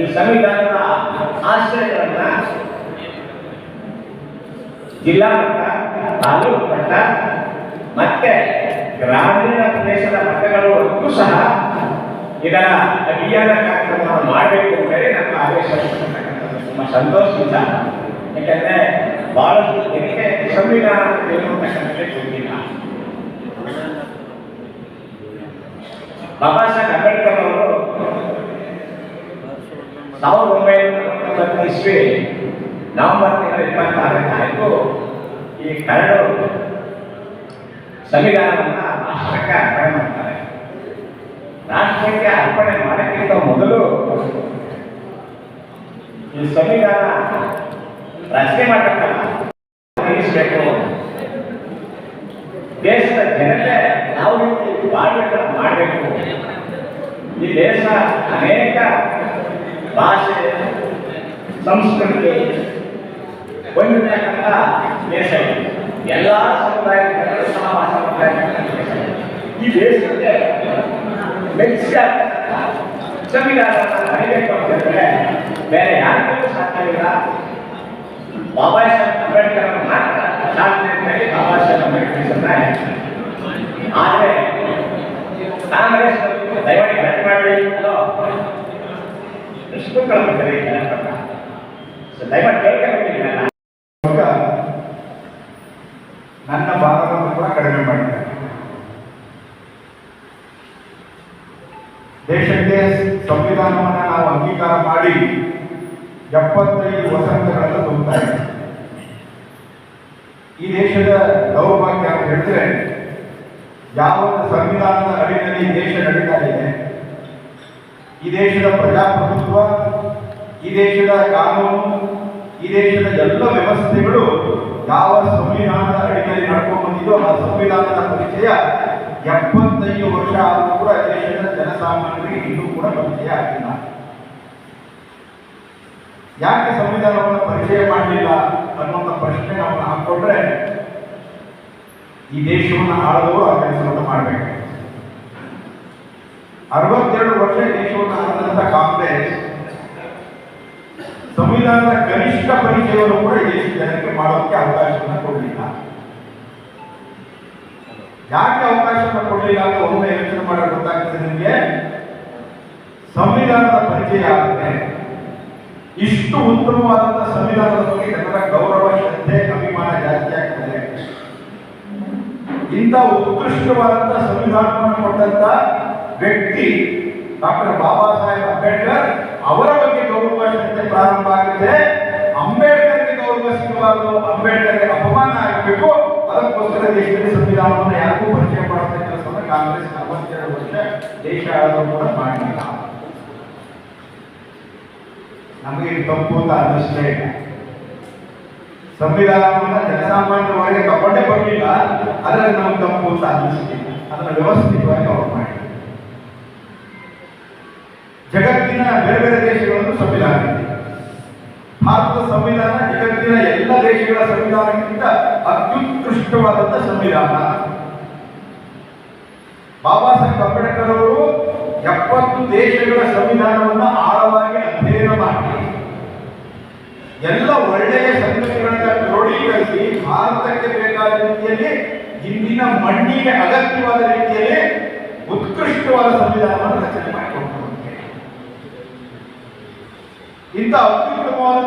ಈ ಸಂವಿಧಾನದ ಆಶ್ರಯಗಳನ್ನ ಜಿಲ್ಲಾ ಮಟ್ಟ, ತಾಲೂಕು ಮಟ್ಟ, ಮತ್ತೆ ಗ್ರಾಮೀಣ ಪ್ರದೇಶದ ಮಟ್ಟಗಳು ಸಹ ಇದರ ಅಭಿಯಾನ ಕಾರ್ಯಕ್ರಮವನ್ನು ಮಾಡಬೇಕು ಅಂದರೆ ನಮ್ಮ ಆದೇಶ ತುಂಬಾ ತುಂಬ ಸಂತೋಷದಿಂದ ಯಾಕಂದ್ರೆ ಬಹಳಷ್ಟು ಜನಕ್ಕೆ ಸಂವಿಧಾನ ಸಾಹೇಬ್ ಗೊತ್ತಿಲ್ಲ ಬಾಬಾ ಸಾಹೇಬ್ ಅಂಬೇಡ್ಕರ್ ಅವರು ಸಾವಿರದ ಒಂಬೈನೂರ ಇಸ್ವಿ ನವೆಂಬರ್ ತಿಂಗಳ ಇಪ್ಪತ್ತಾರನೇ ತಾರೀಕು ಈ ಕರಡು ಸಂವಿಧಾನವನ್ನು ರಾಷ್ಟ್ರಕ್ಕೆ ಅರ್ಪಣೆ ಮಾಡ್ತಾರೆ. ರಾಷ್ಟ್ರಕ್ಕೆ ಅರ್ಪಣೆ ಮಾಡೋಕ್ಕಿಂತ ಮೊದಲು ಈ ಸಂವಿಧಾನ ರಚನೆ ಮಾಡಬೇಕಲ್ಲ ದೇಶದ ಜನತೆ ಯಾವ ರೀತಿ ಬಾಳ್ಬೇಕು ಮಾಡಬೇಕು. ಈ ದೇಶ ಅನೇಕ ಭಾಷೆ ಸಂಸ್ಕೃತಿ ಹೊಂದಿರತಕ್ಕಂಥ ದೇಶ ಇದೆ ಎಲ್ಲ ಸಮುದಾಯದ ಜನರು ಸಹ ವಾಸ ಮಾಡ್ತಾ ಇರ್ತಕ್ಕಂಥ ದೇಶ ಇದೆ. ಈ ದೇಶಕ್ಕೆ ಮೆಚ್ಚಿದ ಸಂವಿಧಾನವನ್ನು ಬರೀಬೇಕು ಅಂತಂದ್ರೆ ಬೇರೆ ಯಾರಿಗೂ ಸಾಧ್ಯವಿಲ್ಲ ಬಾಬಾ ಸಾಹೇಬ್ ಅಂಬೇಡ್ಕರ್ ಅವರು ಮಾತ್ರ ಸಾಧ್ಯ ಅಂತ ಹೇಳಿ ಬಾಬಾ ಸಾಹೇಬ್ ಅಂಬೇಡ್ಕರ್ ಹೇಳ್ತಾರೆ ಆದರೆ ಕಾಂಗ್ರೆಸ್ ಈ ಕಲಾಪಕ್ಕ? ಸೊ ಕೇಳ್ಕೊಬೇಕಿಲ್ಲ ನನ್ನ ಭಾಗವನ್ನು ಕೂಡ ಕಡಿಮೆ ಮಾಡಿದ್ದಾರೆ ದೇಶಕ್ಕೆ ಸಂವಿಧಾನವನ್ನು ನಾವು ಅಂಗೀಕಾರ ಮಾಡಿ ಎಪ್ಪತ್ತೈದು ವಸಂತಗಳನ್ನು ತುಂಬುತ್ತಾ ಈ ದೇಶದ ದೌರ್ಭಾಗ್ಯ ಅಂತ ಹೇಳಿದ್ರೆ, ಯಾವ ಸಂವಿಧಾನದ ಅಡಿಯಲ್ಲಿ ದೇಶ ನಡೀತಾ ಇದೆ ಈ ದೇಶದ ಪ್ರಜಾಪ್ರಭುತ್ವ, ಈ ದೇಶದ ಕಾನೂನು, ಈ ದೇಶದ ಎಲ್ಲ ವ್ಯವಸ್ಥೆಗಳು ಯಾವ ಸಂವಿಧಾನದ ಅಡಿಯಲ್ಲಿ ನಡ್ಕೊಂಡು ಬಂದಿದೋ ಆ ಸಂವಿಧಾನದ ಪರಿಚಯ ಎಪ್ಪತ್ತೈದು ವರ್ಷ ಆದರೂ ಕೂಡ ದೇಶದ ಜನಸಾಮಾನ್ಯರಿಗೆ ಇನ್ನೂ ಕೂಡ ಪರಿಚಯ ಆಗಿಲ್ಲ. ಯಾಕೆ ಸಂವಿಧಾನವನ್ನು ಪರಿಚಯ ಮಾಡಲಿಲ್ಲ ಅನ್ನುವಂಥ ಪ್ರಶ್ನೆ ನಾವು ಹಾಕೊಂಡ್ರೆ ಈ ದೇಶವನ್ನು ಆಳದವರು ಆ ಕೆಲಸವನ್ನು ಮಾಡಬೇಕು. ಅರವತ್ತೆರಡು ವರ್ಷ ದೇಶವನ್ನು ಆಳಿದಂಥ ಕಾಂಗ್ರೆಸ್ ಸಂವಿಧಾನದ ಕನಿಷ್ಠ ಪರಿಚಯವನ್ನು ಕೂಡ ದೇಶದ ಜನಕ್ಕೆ ಮಾಡೋಕ್ಕೆ ಅವಕಾಶವನ್ನು ಕೊಡಲಿಲ್ಲ. ಯಾಕೆ ಅವಕಾಶವನ್ನು ಕೊಡಲಿಲ್ಲ ಅಂತ ಒಮ್ಮೆ ಯೋಚನೆ ಮಾಡೋದು ಗೊತ್ತಾಗ್ತದೆ ನಿಮಗೆ? ಸಂವಿಧಾನದ ಪರಿಚಯ ಆಗುತ್ತೆ ಇಷ್ಟು ಉತ್ತಮವಾದಂತಹ ಸಂವಿಧಾನದ ಬಗ್ಗೆ ಜನರ ಗೌರವ, ಶ್ರದ್ಧೆ, ಅಭಿಮಾನ ಜಾಸ್ತಿ ಆಗ್ತದೆ. ಇಂಥ ಉತ್ಕೃಷ್ಟವಾದಂತಹ ಸಂವಿಧಾನವನ್ನು ಕೊಟ್ಟಂತ ವ್ಯಕ್ತಿ ಡಾಕ್ಟರ್ ಬಾಬಾ ಸಾಹೇಬ್ ಅಂಬೇಡ್ಕರ್ ಅವರ ಬಗ್ಗೆ ಗೌರವ ಶ್ರದ್ಧೆ ಪ್ರಾರಂಭ ಆಗಿದೆ ಅಂಬೇಡ್ಕರ್ಗೆ ಗೌರವ ಸಿಗಬಾರದು ಅಂಬೇಡ್ಕರ್ಗೆ ಅಪಮಾನ ಆಗಬೇಕು ಅದಕ್ಕೋಸ್ಕರ ದೇಶದಲ್ಲಿ ಸಂವಿಧಾನವನ್ನು ಯಾರಿಗೂ ಪರಿಚಯ ಮಾಡುತ್ತೆ ಕೆಲಸವನ್ನು ಕಾಂಗ್ರೆಸ್ ನಲವತ್ತೆರಡು ವರ್ಷ ದೇಶ ಆಳಲು ಕೂಡ ಮಾಡಲಿಲ್ಲ ನಮಗೆ ತಪ್ಪು ಅಂತ ಅನ್ನಿಸ್ತೇ ಇಲ್ಲ. ಸಂವಿಧಾನವನ್ನ ಜನಸಾಮಾನ್ಯವಾಗಿ ತಗೊಂಡೇ ಬರಲಿಲ್ಲ ಅದರಲ್ಲಿ ನಮ್ಗೆ ತಪ್ಪು ಅಂತ ಅನ್ನಿಸ್ತಿಲ್ಲ. ಅದನ್ನ ವ್ಯವಸ್ಥಿತವಾಗಿ ಅವ್ರು ಜಗತ್ತಿನ ಬೇರೆ ಬೇರೆ ದೇಶಗಳನ್ನು ಸಂವಿಧಾನ ಭಾರತದ ಸಂವಿಧಾನ ಜಗತ್ತಿನ ಎಲ್ಲ ದೇಶಗಳ ಸಂವಿಧಾನಕ್ಕಿಂತ ಅತ್ಯುತ್ಕೃಷ್ಟವಾದಂಥ ಸಂವಿಧಾನ. ಬಾಬಾ ಸಾಹೇಬ್ ಅಂಬೇಡ್ಕರ್ ಅವರು ಎಪ್ಪತ್ತು ದೇಶಗಳ ಸಂವಿಧಾನವನ್ನು ಆಳವಾಗಿ ಅಧ್ಯಯನ ಮಾಡಿ, ಎಲ್ಲ ಒಳ್ಳೆಯ ಸಂಗತಿಗಳನ್ನ ಕ್ರೋಢೀಕರಿಸಿ ಭಾರತಕ್ಕೆ ಬೇಕಾದ ರೀತಿಯಲ್ಲಿ ಇಂದಿನ ಮಣ್ಣಿಗೆ ಅಗತ್ಯವಾದ ರೀತಿಯಲ್ಲಿ ಉತ್ಕೃಷ್ಟವಾದ ಸಂವಿಧಾನವನ್ನು ರಚನೆ ಮಾಡಿಕೊಂಡು ಇಂಥ ಅತ್ಯುತ್ತಮವಾದ